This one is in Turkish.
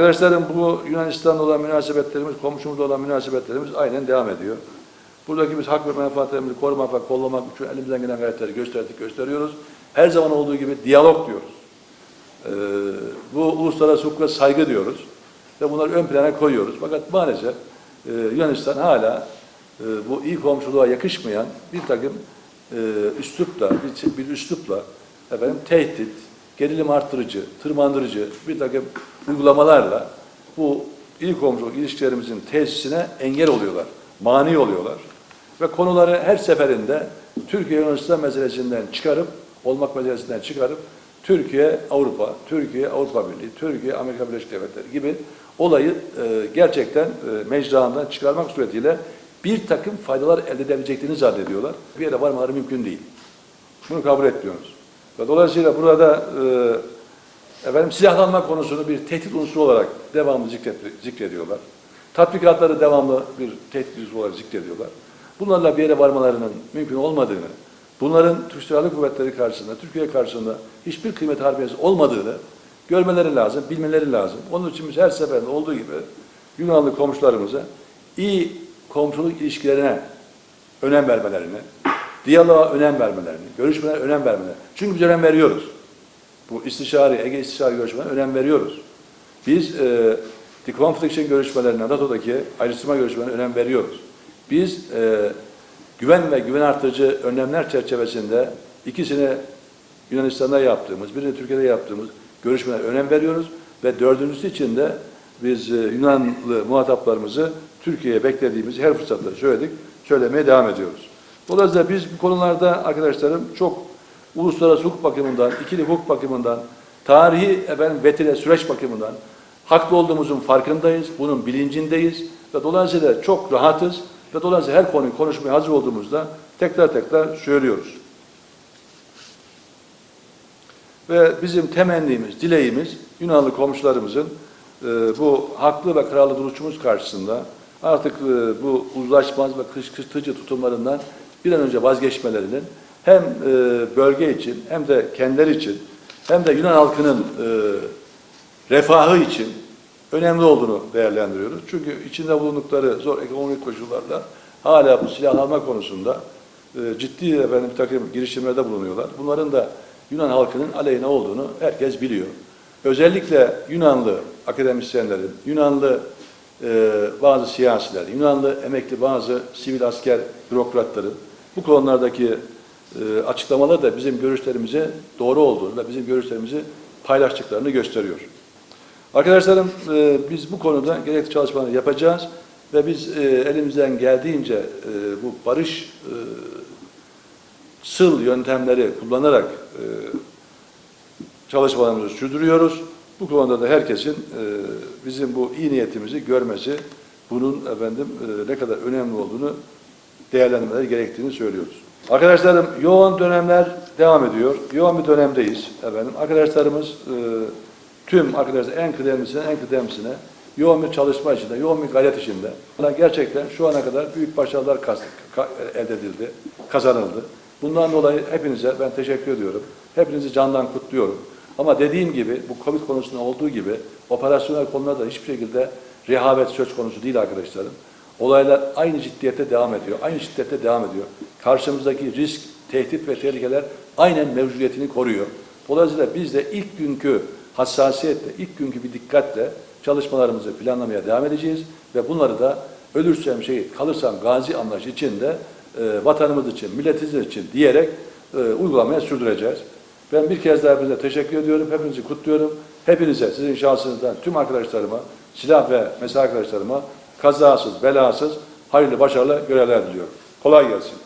Arkadaşlarım bu Yunanistan'la olan münasebetlerimiz, komşumuzla olan münasebetlerimiz aynen devam ediyor. Buradaki biz hak ve menfaatlerimizi korumak ve kollamak için elimizden gelen gayretleri gösterdik, gösteriyoruz. Her zaman olduğu gibi diyalog diyoruz. Ee, bu uluslararası hukuka saygı diyoruz. Ve bunları ön plana koyuyoruz. Fakat maalesef e, Yunanistan hala e, bu iyi komşuluğa yakışmayan bir takım e, üslupla, bir, bir üslupla efendim, tehdit, gerilim arttırıcı, tırmandırıcı bir takım uygulamalarla bu iyi komşuluk ilişkilerimizin tesisine engel oluyorlar, mani oluyorlar. Ve konuları her seferinde Türkiye Yunanistan meselesinden çıkarıp, olmak meselesinden çıkarıp Türkiye Avrupa, Türkiye Avrupa Birliği, Türkiye Amerika Birleşik Devletleri gibi olayı e, gerçekten e, mecrağından çıkarmak suretiyle bir takım faydalar elde edebileceklerini zannediyorlar. Bir yere varmaları mümkün değil. Bunu kabul etmiyoruz. Ve dolayısıyla burada e, efendim silahlanma konusunu bir tehdit unsuru olarak devamlı zikrediyorlar. Tatbikatları devamlı bir tehdit unsuru olarak zikrediyorlar. Bunlarla bir yere varmalarının mümkün olmadığını, bunların Türk Silahlı Kuvvetleri karşısında, Türkiye karşısında hiçbir kıymet harbiyesi olmadığını görmeleri lazım, bilmeleri lazım. Onun için biz her seferinde olduğu gibi Yunanlı komşularımıza iyi komşuluk ilişkilerine önem vermelerini, diyaloğa önem vermelerini, görüşmelere önem vermelerini. Çünkü biz önem veriyoruz. Bu istişare, Ege istişare görüşmelerine önem veriyoruz. Biz e, deconfliction görüşmelerine, NATO'daki ayrıştırma görüşmelerine önem veriyoruz. Biz e, güven ve güven artırıcı önlemler çerçevesinde ikisini Yunanistan'da yaptığımız, birini Türkiye'de yaptığımız görüşmelere önem veriyoruz ve dördüncüsü için de biz e, Yunanlı muhataplarımızı Türkiye'ye beklediğimiz her fırsatta söyledik, söylemeye devam ediyoruz. Dolayısıyla biz bu konularda arkadaşlarım çok uluslararası hukuk bakımından, ikili hukuk bakımından, tarihi efendim vetire süreç bakımından haklı olduğumuzun farkındayız, bunun bilincindeyiz ve dolayısıyla çok rahatız ve dolayısıyla her konuyu konuşmaya hazır olduğumuzda tekrar tekrar söylüyoruz. Ve bizim temennimiz, dileğimiz Yunanlı komşularımızın e, bu haklı ve kararlı duruşumuz karşısında artık e, bu uzlaşmaz ve kışkırtıcı tutumlarından bir an önce vazgeçmelerinin hem e, bölge için hem de kendileri için hem de Yunan halkının e, refahı için önemli olduğunu değerlendiriyoruz. Çünkü içinde bulundukları zor ekonomik koşullarda hala bu silahlanma konusunda e, ciddi efendim, takım girişimlerde bulunuyorlar. Bunların da Yunan halkının aleyhine olduğunu herkes biliyor. Özellikle Yunanlı akademisyenlerin, Yunanlı e, bazı siyasilerin, Yunanlı emekli bazı sivil asker bürokratların bu konulardaki e, açıklamaları da bizim görüşlerimize doğru olduğunu ve bizim görüşlerimizi paylaştıklarını gösteriyor. Arkadaşlarım e, biz bu konuda gerekli çalışmaları yapacağız ve biz e, elimizden geldiğince e, bu barış e, sıl yöntemleri kullanarak çalışmalarımızı sürdürüyoruz. Bu konuda da herkesin bizim bu iyi niyetimizi görmesi, bunun efendim ne kadar önemli olduğunu değerlendirmeleri gerektiğini söylüyoruz. Arkadaşlarım yoğun dönemler devam ediyor. Yoğun bir dönemdeyiz efendim. Arkadaşlarımız e, tüm arkadaşlar en kıdemlisine en kıdemlisine yoğun bir çalışma içinde, yoğun bir gayret içinde. Gerçekten şu ana kadar büyük başarılar elde edildi, kazanıldı. Bundan dolayı hepinize ben teşekkür ediyorum. Hepinizi candan kutluyorum. Ama dediğim gibi bu Covid konusunda olduğu gibi operasyonel konularda hiçbir şekilde rehavet söz konusu değil arkadaşlarım. Olaylar aynı ciddiyette devam ediyor. Aynı şiddette devam ediyor. Karşımızdaki risk, tehdit ve tehlikeler aynen mevcudiyetini koruyor. Dolayısıyla biz de ilk günkü hassasiyetle, ilk günkü bir dikkatle çalışmalarımızı planlamaya devam edeceğiz ve bunları da ölürsem şehit, kalırsam gazi anlayışı içinde e, vatanımız için, milletimiz için diyerek e, uygulamaya sürdüreceğiz. Ben bir kez daha hepinize teşekkür ediyorum. Hepinizi kutluyorum. Hepinize, sizin şahsınızdan tüm arkadaşlarıma, silah ve mesai arkadaşlarıma kazasız, belasız, hayırlı, başarılı görevler diliyorum. Kolay gelsin.